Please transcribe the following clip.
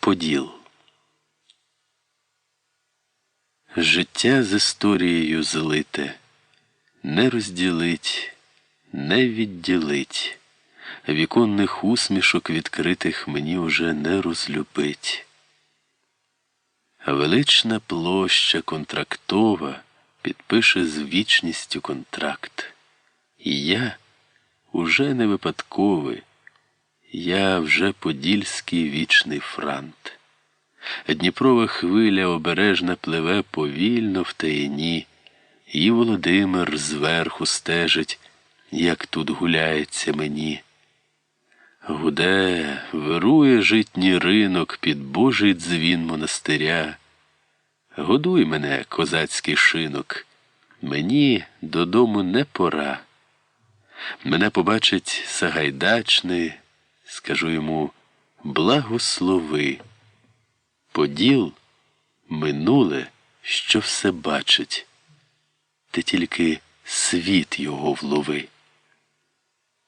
Поділ. Життя з історією злите, не розділить, не відділить, віконних усмішок відкритих мені уже не розлюбить. Велична площа контрактова підпише з вічністю контракт. І я уже не випадковий, я вже подільський вічний франт. Дніпрова хвиля обережна пливе повільно в таїні, і Володимир зверху стежить, як тут гуляється мені. Гуде, вирує житній ринок під божий дзвін монастиря. Годуй мене, козацький шинок, мені додому не пора. Мене побачить Сагайдачний, скажу йому благослови. Поділ минуле, що все бачить, ти тільки світ його влови.